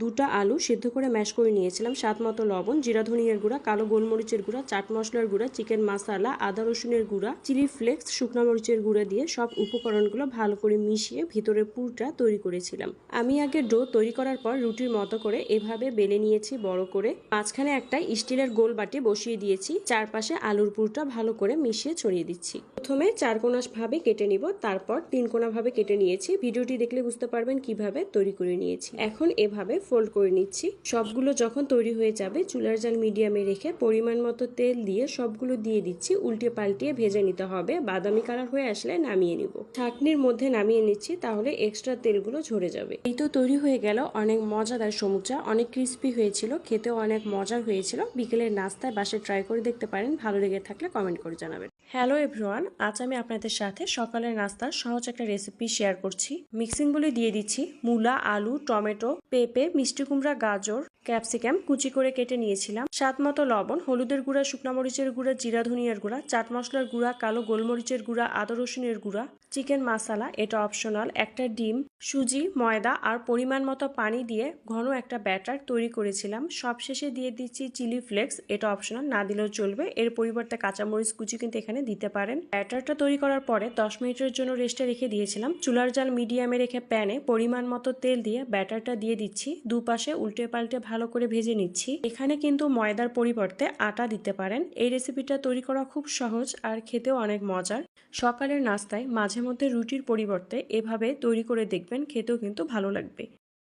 দুটা আলু সেদ্ধ করে ম্যাশ করে নিয়েছিলাম। স্বাদ মতো লবণ, জিরা ধনিয়ার গুঁড়া, কালো গোলমরিচের গুঁড়া, চাট মশলার গুঁড়া চিকেন মশলা আদা রসুনের গুঁড়া চিলি ফ্লেক্স শুকনো মরিচের গুঁড়া দিয়ে সব উপকরণগুলো ভালো করে মিশিয়ে ভিতরে পুরটা তৈরি করেছিলাম। আমি আগে ডো তৈরি করার পর রুটির মতো করে এভাবে বেলে নিয়েছি বড় করে। মাঝখানে একটা স্টিলের গোল বাটি বসিয়ে দিয়েছি। চারপাশে আলুর পুরটা ভালো করে মিশিয়ে ছড়িয়ে দিচ্ছি। প্রথমে চার কোনাস ভাবে কেটে নিব, তারপর তিন কোনা ভাবে কেটে নিয়েছি। ভিডিওটি দেখলে বুঝতে পারবেন কীভাবে তৈরি করে নিয়েছি। এখন এভাবে ফোল্ড করে নিচ্ছি। সবগুলো যখন তৈরি হয়ে যাবে, চুলার জাল মিডিয়ামে রেখে পরিমাণ মতো তেল দিয়ে সবগুলো দিয়ে দিচ্ছি। উল্টে পাল্টিয়ে ভেজে নিতে হবে। বাদামি কালার হয়ে আসলে নামিয়ে নিব। ঢাকনির মধ্যে নামিয়ে নিচ্ছি, তাহলে এক্সট্রা তেলগুলো ঝরে যাবে। এই তো তৈরি হয়ে গেল। অনেক মজাদার সমুচা, অনেক ক্রিস্পি হয়েছিল। খেতেও অনেক মজার হয়েছিল। বিকেলের নাস্তায় বাসে ট্রাই করে দেখতে পারেন। ভালো লেগে থাকলে কমেন্ট করে জানাবেন। হ্যালো এভরিওয়ান, আজ আমি আপনাদের সাথে সকালের নাস্তার সহজ একটা রেসিপি শেয়ার করছি। মিক্সিং বলে দিয়ে দিচ্ছি মূলা, আলু, টমেটো, পেঁপে, মিষ্টি কুমড়া, গাজর ক্যাপসিকাম কুচি করে কেটে নিয়েছিলাম। সাত মতো লবণ, হলুদের গুঁড়া, শুকনা মরিচের গুঁড়া, জিরা, ধনিয়ার গুঁড়া, চাট মশলার গুঁড়া, কালো গোলমরিচের গুঁড়া, আদা রসুনের গুঁড়া চিকেন মাসালা, এটা অপশনাল একটা ডিম, সুজি, ময়দা আর পরিমাণ মতো পানি দিয়ে ঘন একটা ব্যাটার তৈরি করেছিলাম। সবশেষে দিয়ে দিচ্ছি চিলি ফ্লেক্স, এটা অপশনাল না দিলেও চলবে। এর পরিবর্তে কাঁচামরিচ কুচি কিন্তু এখানে দিতে পারেন। ব্যাটারটা তৈরি করার পরে দশ মিনিটের জন্য রেস্টে রেখে দিয়েছিলাম। চুলার জাল মিডিয়ামে রেখে প্যানে পরিমাণ মতো তেল দিয়ে ব্যাটারটা দিয়ে দিচ্ছি। দুপাশে উল্টে পাল্টে ভালো করে ভেজে নিচ্ছি। এখানে কিন্তু ময়দার পরিবর্তে আটা দিতে পারেন। এই রেসিপিটা তৈরি করা খুব সহজ আর খেতেও অনেক মজার। সকালের নাস্তায় মাঝে মধ্যে রুটির পরিবর্তে এভাবে তৈরি করে দেখবেন খেতেও কিন্তু ভালো লাগবে।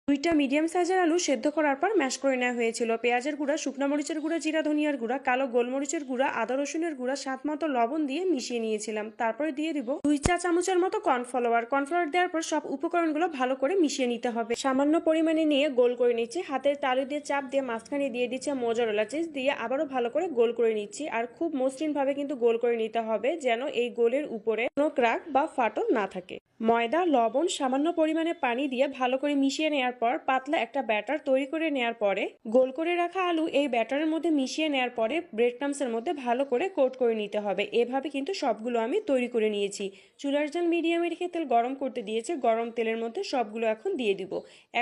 দুইটা মিডিয়াম সাইজের আলু সেদ্ধ করার পর ম্যাশ করে নেওয়া হয়েছিল। পেঁয়াজের গুঁড়া, শুকনো মরিচের গুঁড়া, জিরা, ধনিয়ার গুঁড়া, কালো গোলমরিচের গুঁড়া, আদা, রসুনের গুঁড়া, স্বাদ মতো লবণ দিয়ে মিশিয়ে নিয়েছিলাম। তারপরে দিয়ে দিব দুই চা চামচের মতো কর্নফ্লাওয়ার। কর্নফ্লাওয়ার দেওয়ার পর সব উপকরণগুলো ভালো করে মিশিয়ে নিতে হবে। সামান্য পরিমাণে নিয়ে গোল করে নিচ্ছি। হাতের তালু দিয়ে চাপ দিয়ে মাঝখানে দিয়ে দিচ্ছে মোজরেলা চিজ দিয়ে আবারও ভালো করে গোল করে নিচ্ছি। আর খুব মসৃণ ভাবে কিন্তু গোল করে নিতে হবে যেন এই গোলের উপরে কোনো ক্রাক বা ফাটল না থাকে। ময়দা, লবণ, সামান্য পরিমাণে পানি দিয়ে ভালো করে মিশিয়ে নেওয়ার পর পাতলা একটা ব্যাটার তৈরি করে নেওয়ার পরে, গোল করে রাখা আলু এই ব্যাটারের মধ্যে মিশিয়ে নেওয়ার পরে ব্রেড ক্রামসের মধ্যে ভালো করে কোট করে নিতে হবে। এভাবে কিন্তু সবগুলো আমি তৈরি করে নিয়েছি। চুলার জাল মিডিয়ামে রেখে তেল গরম করতে দিয়েছে। গরম তেলের মধ্যে সবগুলো এখন দিয়ে দিব।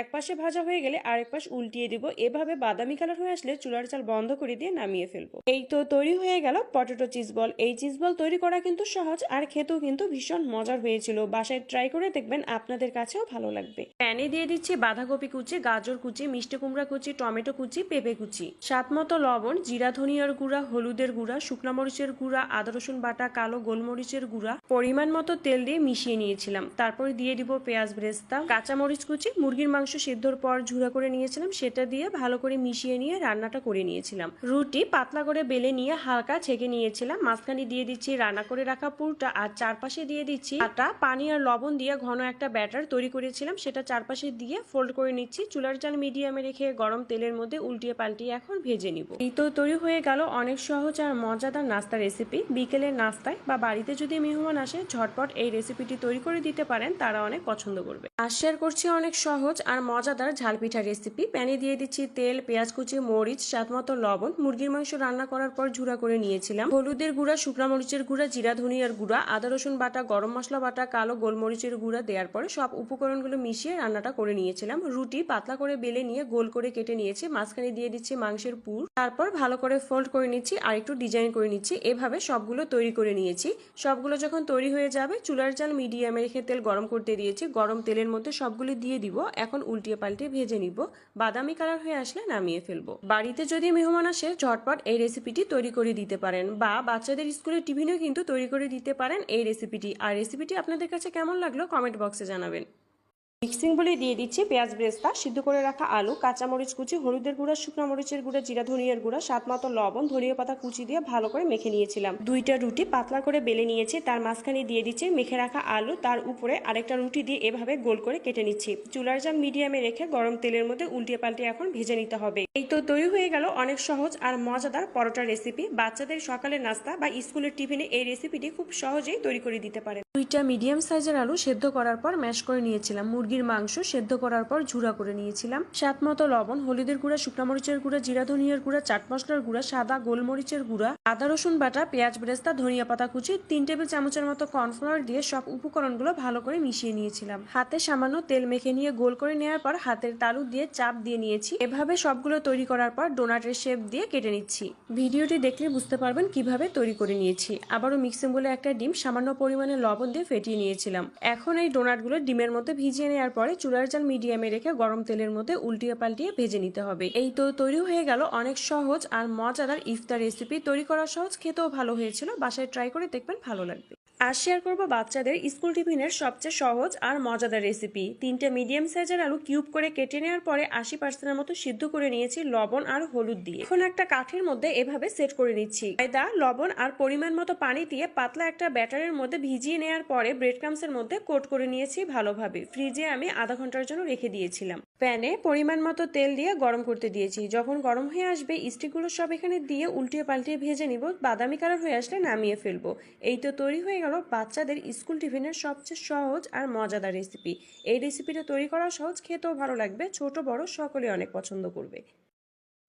এক পাশে ভাজা হয়ে গেলে আরেক পাশ উল্টিয়ে দিব। এভাবে বাদামি কালার হয়ে আসলে চুলার চাল বন্ধ করে দিয়ে নামিয়ে ফেলব। এই তো তৈরি হয়ে গেল পটেটো চিজ বল। এই চিজ বল তৈরি করা কিন্তু সহজ আর খেতেও কিন্তু ভীষণ মজার হয়েছিল। বাসায় ট্রাই করে দেখবেন, আপনাদের কাছেও ভালো লাগবে। প্যানে দিয়ে দিচ্ছি বাঁধাকপি কুচি, গাজর কুচি, মিষ্টি কুমড়া কুচি, টমেটো কুচি, পেঁপে কুচি। স্বাদ মতো লবণ, জিরা, ধনিয়ার গুঁড়া, হলুদের গুঁড়া, শুকনো মরিচের গুঁড়া, আদা, রসুন বাটা, কালো গোলমরিচের গুঁড়া। পরিমাণ মতো তেল দিয়ে মিশিয়ে নিয়েছিলাম। তারপর দিয়ে দিব পেঁয়াজ ব্রেস্তা কাঁচা মরিচ কুচি, মুরগির মাংস সিদ্ধর পর ঝুড়া করে নিয়েছিলাম, সেটা দিয়ে ভালো করে মিশিয়ে নিয়ে রান্নাটা করে নিয়েছিলাম। রুটি পাতলা করে বেলে নিয়ে হালকা ছেঁকে নিয়েছিলাম। মাঝখানে দিয়ে দিচ্ছি রান্না করে রাখা পুরটা আর চারপাশে দিয়ে দিচ্ছি আটা, পানি আর লবণ দিয়ে ঘন একটা ব্যাটার তৈরি করেছিলাম। সেটা চারপাশে দিয়ে ফোল্ড করে নিচ্ছি। চুলার জাল মিডিয়ামে রেখে গরম তেলের মধ্যে উল্টিয়ে পাল্টিয়ে এখন ভেজে নিব। এই তো তৈরি হয়ে গেল অনেক সহজ আর মজাদার নাস্তা রেসিপি বিকেলের নাস্তায় বা বাড়িতে যদি মেহমান আসে, ঝটপট এই রেসিপিটি তৈরি করে দিতে পারেন, তারা অনেক পছন্দ করবে। আর শেয়ার করছি অনেক সহজ আর মজাদার ঝাল পিঠা রেসিপি প্যানে দিয়ে দিচ্ছি তেল, পেঁয়াজ কুচি, মরিচ, স্বাদ মতো লবণ। মুরগির মাংস রান্না করার পর ঝুড়া করে নিয়েছিলাম। হলুদের গুঁড়া, শুকনা মরিচের গুঁড়া, জিরা, ধনিয়ার গুঁড়া, আদা, রসুন বাটা, গরম মশলা বাটা, কালো গোলমরিচের গুঁড়া দেওয়ার পরে সব উপকরণগুলো মিশিয়ে রান্নাটা করে নিয়েছিলাম। রুটি পাতলা করে বেলে নিয়ে গোল করে কেটে নিয়েছি, মাঝখানে দিয়ে দিচ্ছি মাংসের পুর। তারপর ভালো করে ফোল্ড করে নিচ্ছি, আর একটু ডিজাইন করে নিচ্ছি। এভাবে সবগুলো তৈরি করে নিয়েছি। সবগুলো যখন তৈরি হয়ে যাবে, চুলার জাল মিডিয়ামে রেখে তেল গরম করতে দিয়েছি। গরম তেলের মধ্যে সবগুলো দিয়ে দিব। এখন উল্টিয়ে পাল্টে ভেজে নিব। বাদামি কালার হয়ে আসলে নামিয়ে ফেলব। বাড়িতে যদি মেহমান আসে, ঝটপট এই রেসিপিটি তৈরি করে দিতে পারেন বা বাচ্চাদের স্কুলের টিফিনেও কিন্তু তৈরি করে দিতে পারেন এই রেসিপিটি আর রেসিপিটি আপনাদের কাছে কেমন লাগল কমেন্ট বক্সে জানাবেন। মিক্সিং বলে দিয়ে দিচ্ছি পেঁয়াজ ব্রেস্তা, সিদ্ধ করে রাখা আলু, কাঁচামরিচ কুচি, হলুদের গুঁড়া, শুকনো মরিচের গুঁড়া, জিরা ধনিয়ার গুঁড়া, স্বাদ মতো লবণ, ধনিয়া পাতা কুচি দিয়ে ভালো করে মেখে নিয়েছিলাম। দুইটা রুটি পাতলা করে বেলে নিয়েছি, তার মাঝখানে দিয়ে দিচ্ছি মেখে রাখা আলু, তার উপরে আরেকটা রুটি দিয়ে এভাবে গোল করে কেটে নিচ্ছি। চুলার জাম মিডিয়ামে রেখে গরম তেলের মধ্যে উল্টিয়ে পাল্টে এখন ভেজে নিতে হবে। এই তো তৈরি হয়ে গেল অনেক সহজ আর মজাদার পরোটা রেসিপি বাচ্চাদের সকালের নাস্তা বা স্কুলের টিফিনে এই রেসিপিটি খুব সহজেই তৈরি করে দিতে পারে দুইটা মিডিয়াম সাইজের আলু সেদ্ধ করার পর ম্যাশ করে নিয়েছিলাম। মুরগি মুরগির মাংস সেদ্ধ করার পর ঝুরা করে নিয়েছিলাম। স্বাদ মতো লবণ, হলুদের গুঁড়া, শুকনা মরিচের গুঁড়া, জিরা ধনিয়ার গুঁড়া, চাট মশলার গুঁড়া, সাদা গোলমরিচের গুঁড়া, আদা, রসুন বাটা, পেঁয়াজ বেরেস্তা, ধনিয়া পাতা কুচি, তিন টেবিল চামচের মতো কর্নফ্লাওয়ার দিয়ে সব উপকরণগুলো ভালো করে মিশিয়ে নিয়েছিলাম। হাতে সামান্য তেল মেখে নিয়ে গোল করে নেওয়ার পর হাতের তালু দিয়ে চাপ দিয়ে নিয়েছি। এভাবে সবগুলো তৈরি করার পর ডোনাটের শেপ দিয়ে কেটে নিচ্ছি। ভিডিওটি দেখলে বুঝতে পারবেন কীভাবে তৈরি করে নিয়েছি। আবারও মিক্সিং বলে একটা ডিম সামান্য পরিমাণে লবণ দিয়ে ফেটিয়ে নিয়েছিলাম। এখন এই ডোনাটগুলো ডিমের মধ্যে ভিজিয়ে নেওয়ার পরে চুলার জাল মিডিয়ামে রেখে গরম তেলের মধ্যে উল্টিয়ে পাল্টিয়ে ভেজে নিতে হবে। এই তো তৈরি হয়ে গেল অনেক সহজ আর মজাদার ইফতার রেসিপি তৈরি করা সহজ, খেতেও ভালো হয়েছিল। বাসায় ট্রাই করে দেখবেন ভালো লাগবে। আর শেয়ার করব বাচ্চাদের স্কুল টিফিনের সবচেয়ে সহজ আর মজাদার রেসিপি তিনটে মিডিয়াম সাইজের আলু কিউব করে কেটে নেওয়ার পরে আশি পার্সেন্টের মতো সিদ্ধ করে নিয়েছি লবণ আর হলুদ দিয়ে। এখন একটা কাঠের মধ্যে এভাবে সেট করে নিচ্ছি। ময়দা, লবণ আর পরিমাণ মতো পানি দিয়ে পাতলা একটা ব্যাটারের মধ্যে ভিজিয়ে নেওয়ার পরে ব্রেড ক্রামসের মধ্যে কোট করে নিয়েছি ভালোভাবে। ফ্রিজে আমি আধা ঘণ্টার জন্য রেখে দিয়েছিলাম। প্যানে পরিমাণ মতো তেল দিয়ে গরম করতে দিয়েছি। যখন গরম হয়ে আসবে স্টিকগুলো সব এখানে দিয়ে উল্টিয়ে পাল্টিয়ে ভেজে নিব। বাদামি কালার হয়ে আসলে নামিয়ে ফেলব। এই তো তৈরি হয়ে গেল বাচ্চাদের স্কুল টিফিনের সবচেয়ে সহজ আর মজাদার রেসিপি এই রেসিপিটা তৈরি করা সহজ, খেতেও ভালো লাগবে, ছোট, বড় সকলে অনেক পছন্দ করবে।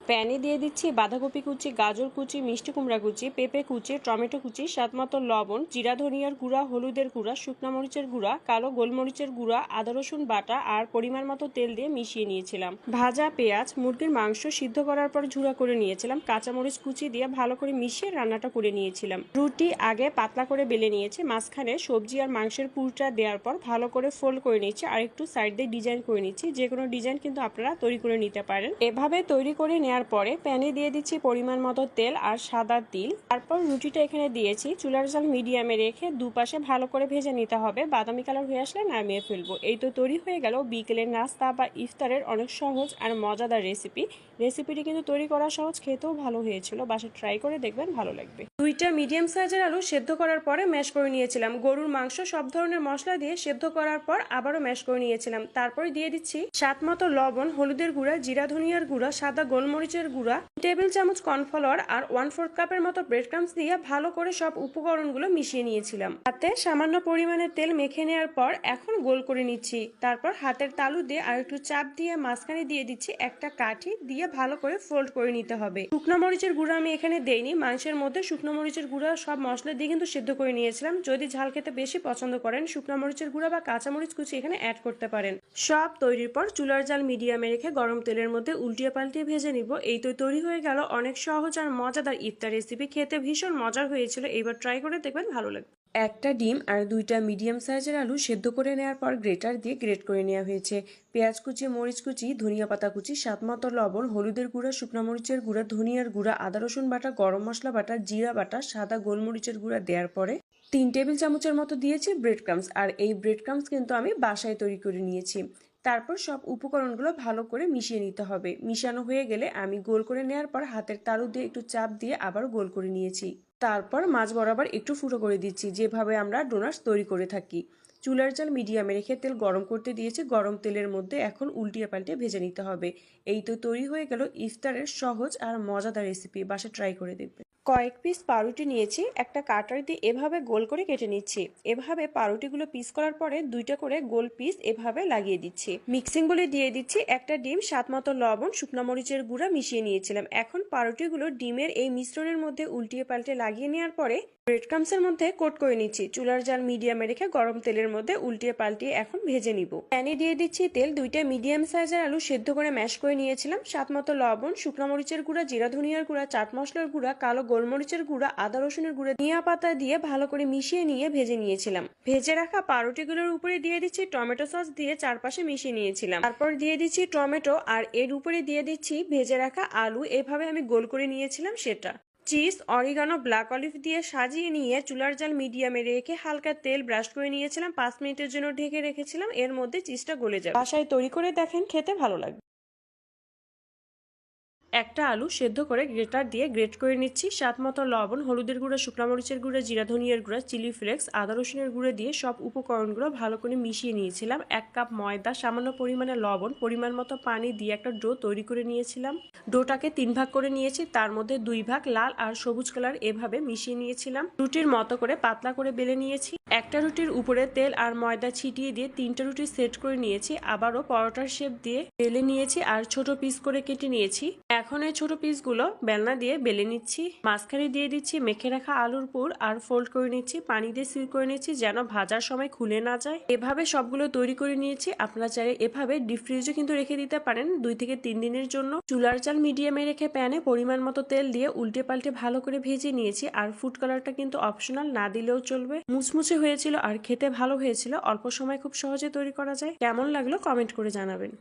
প্যানে দিয়ে দিচ্ছি বাঁধাকপি কুচি, গাজর কুচি, মিষ্টি কুমড়া কুচি, পেঁপে কুচি, টমেটো কুচি স্বাদমতো লবণ, জিরা ধনিয়ার গুঁড়া, হলুদের গুঁড়া, শুকনো মরিচের গুঁড়া, কালো গোলমরিচের গুঁড়া, আদা রসুন বাটা আর পরিমাণ মতো তেল দিয়ে মিশিয়ে নিয়েছিলাম। ভাজা পেঁয়াজ, মুরগির মাংস সিদ্ধ করার পর ঝুড়া করে নিয়েছিলাম, কাঁচামরিচ কুচি দিয়ে ভালো করে মিশিয়ে রান্নাটা করে নিয়েছিলাম। রুটি আগে পাতলা করে বেলে নিয়েছি, মাঝখানে সবজি আর মাংসের পুরটা দেওয়ার পর ভালো করে ফোল্ড করে নিচ্ছি আর একটু সাইড দিয়ে ডিজাইন করে নিচ্ছি। যে কোনো ডিজাইন কিন্তু আপনারা তৈরি করে নিতে পারেন। এভাবে তৈরি করে নেওয়ার পরে প্যানে দিয়ে দিচ্ছি পরিমাণ মতো তেল আর সাদা তিল। তারপর রুটিটা এখানে দিয়েছি। চুলার জাল মিডিয়ামে রেখে দুপাশে ভালো করে ভেজে নিতে হবে। বাদামি কালার হয়ে আসলে নামিয়ে ফেলব। এই তো তৈরি হয়ে গেল বিকেলের নাস্তা বা ইফতারের অনেক সহজ আর মজাদার রেসিপি। রেসিপিটি কিন্তু তৈরি করা সহজ, খেতেও ভালো হয়েছিল। বাসা ট্রাই করে দেখবেন, ভালো লাগবে। দুইটা মিডিয়াম সাইজের আলু সেদ্ধ করার পরে ম্যাশ করে নিয়েছিলাম। গরুর মাংস সব ধরনের মশলা দিয়ে সেদ্ধ করার পর আবারও ম্যাশ করে নিয়েছিলাম। তারপরে দিয়ে দিচ্ছি স্বাদ মতো লবণ, হলুদের গুঁড়া, জিরা, ধনিয়ার গুঁড়া, সাদা গোলমরিচের গুঁড়া, টেবিল চামচ কর্নফ্লাওয়ার আর ওয়ান ফোর্থ কাপের মতো ব্রেড ক্রামস দিয়ে ভালো করে সব উপকরণগুলো মিশিয়ে নিয়েছিলাম। হাতে সামান্য পরিমাণে তেল মেখে নেওয়ার পর এখন গোল করে নিচ্ছি। তারপর হাতের তালু দিয়ে আর একটু চাপ দিয়ে মাঝখানে দিয়ে দিচ্ছি একটা কাঠি দিয়ে ভালো করে ফোল্ড করে নিতে হবে। শুকনো মরিচের গুঁড়া আমি এখানে দেইনি, মাংসের মধ্যে শুকনো মরিচের গুঁড়া সব মশলা দিয়ে কিন্তু সিদ্ধ করে নিয়েছিলাম। যদি ঝাল খেতে বেশি পছন্দ করেন, শুকনো মরিচের গুঁড়া বা কাঁচা মরিচ কুচি এখানে অ্যাড করতে পারেন। সব তৈরির পর চুলার জাল মিডিয়ামে রেখে গরম তেলের মধ্যে উল্টিয়ে পাল্টিয়ে ভেজে নিব। এই তো তৈরি হয়ে গেল অনেক সহজ আর মজাদার ইফতার রেসিপি খেতে ভীষণ মজার হয়েছিল এবার ট্রাই করে দেখবেন ভালো লাগবে। একটা ডিম আর দুইটা মিডিয়াম সাইজের আলু সেদ্ধ করে নেওয়ার পর গ্রেটার দিয়ে গ্রেট করে নেওয়া হয়েছে। পেঁয়াজ কুচি, মরিচ কুচি, ধনিয়া পাতা কুচি, স্বাদ মতো লবণ, হলুদের গুঁড়া, শুকনো মরিচের গুঁড়া, ধনিয়ার গুঁড়া, আদা, রসুন বাটা, গরম মশলা বাটা, জিরা বাটা, সাদা গোলমরিচের গুঁড়া দেওয়ার পরে তিন টেবিল চামচের মতো দিয়েছি ব্রেড ক্রামস আর এই ব্রেড ক্রামস কিন্তু আমি বাসায় তৈরি করে নিয়েছি। তারপর সব উপকরণগুলো ভালো করে মিশিয়ে নিতে হবে। মিশানো হয়ে গেলে আমি গোল করে নেওয়ার পর হাতের তালু দিয়ে একটু চাপ দিয়ে আবার গোল করে নিয়েছি। তারপর মাছ বরাবর একটু ফুটো করে দিচ্ছি, যেভাবে আমরা ডোনাটস তৈরি করে থাকি। চুলার জাল মিডিয়ামে রেখে তেল গরম করতে দিয়েছি, গরম তেলের মধ্যে এখন উল্টিয়ে পাল্টে ভেজে নিতে হবে। এই তো তৈরি হয়ে গেল ইফতারের সহজ আর মজাদার রেসিপি বাসা ট্রাই করে দেখবে কয়েক পিস পাউরুটি নিয়েছি, একটা কাটার দিয়ে এভাবে গোল করে কেটে নিচ্ছি। এভাবে পাউরুটিগুলো পিস করার পরে দুইটা করে গোল পিস এভাবে লাগিয়ে দিচ্ছি। মিক্সিং বলে দিয়ে দিচ্ছি, একটা ডিম সাত মতো লবণ, শুকনো মরিচের গুঁড়া মিশিয়ে নিয়েছিলাম। এখন পাউরুটিগুলো ডিমের এই মিশ্রণের মধ্যে উল্টিয়ে পাল্টে লাগিয়ে নেওয়ার পরে ব্রেড ক্রামসের মধ্যে কোট করে নিচ্ছি। চুলার জাল মিডিয়ামে রেখে গরম তেলের মধ্যে উল্টিয়ে পাল্টিয়ে এখন ভেজে নিব। প্যানে দিয়ে দিচ্ছি তেল, দুইটা মিডিয়াম সাইজের আলু সেদ্ধ করে ম্যাশ করে নিয়েছিলাম। স্বাদ মতো লবণ, শুকনো মরিচের গুঁড়া, জিরা ধনিয়ার গুঁড়া, চাট মশলার গুঁড়া, কালো গোলমরিচের গুঁড়া, আদা রসুনের গুঁড়া, ধনিয়া পাতা দিয়ে ভালো করে মিশিয়ে নিয়ে ভেজে নিয়েছিলাম। ভেজে রাখা পাউরুটিগুলোর উপরে দিয়ে দিচ্ছি টমেটো সস দিয়ে চারপাশে মিশিয়ে নিয়েছিলাম। তারপর দিয়ে দিচ্ছি টমেটো আর এর উপরে দিয়ে দিচ্ছি ভেজে রাখা আলু। এভাবে আমি গোল করে নিয়েছিলাম সেটা। চিজ অরিগানো ব্ল্যাক অলিভ দিয়ে সাজিয়ে নিয়ে চুলার জাল মিডিয়ামে রেখে হালকা তেল ব্রাশ করে নিয়েছিলাম। পাঁচ মিনিটের জন্য ঢেকে রেখেছিলাম। এর মধ্যে চিজটা গলে যাবে। বাসায় তৈরি করে দেখেন, খেতে ভালো লাগবে। একটা আলু সেদ্ধ করে গ্রেটার দিয়ে গ্রেট করে নিচ্ছি। স্বাদ মতো লবণ, হলুদের গুঁড়া, শুকনা মরিচের গুঁড়া, জিরা ধনিয়ার গুঁড়া, চিলি ফ্লেক্স, আদা রসুনের গুঁড়ো দিয়ে সব উপকরণগুলো ভালো করে মিশিয়ে নিয়েছিলাম। এক কাপ ময়দা, সামান্য পরিমাণে লবণ, পরিমাণ মতো পানি দিয়ে একটা ডো তৈরি করে নিয়েছিলাম। ডোটাকে তিন ভাগ করে নিয়েছি, তার মধ্যে দুই ভাগ লাল আর সবুজ কালার এভাবে মিশিয়ে নিয়েছিলাম। রুটির মতো করে পাতলা করে বেলে নিয়েছি। একটা রুটির উপরে তেল আর ময়দা ছিটিয়ে দিয়ে তিনটা রুটি সেট করে নিয়েছি। আবারও পরোটার শেপ দিয়ে বেলে নিয়েছি আর ছোট পিস করে কেটে নিয়েছি। এখন এই ছোট পিসগুলো বেলনা দিয়ে বেলে নিচ্ছি, মাঝখানে দিয়ে দিচ্ছি, মেখে রাখা আলুর পুর আর ফোল্ড করে নিচ্ছি, পানি দিয়ে সিল করে নিচ্ছি যেন ভাজার সময় খুলে না যায়। এভাবে সবগুলো তৈরি করে নিয়েছি, আপনারা চাইলে এভাবে ডিপ ফ্রিজে কিন্তু রেখে দিতে পারেন দুই থেকে তিন দিনের জন্য। চুলার চাল মিডিয়ামে রেখে প্যানে পরিমাণ মতো তেল দিয়ে উল্টে পাল্টে ভালো করে ভেজে নিয়েছি আর ফুড কালারটা কিন্তু অপশনাল না দিলেও চলবে। মুচমুচে হয়েছিল আর খেতে ভালো হয়েছিল, অল্প সময় খুব সহজে তৈরি করা যায়। কেমন লাগল কমেন্ট করে জানাবেন।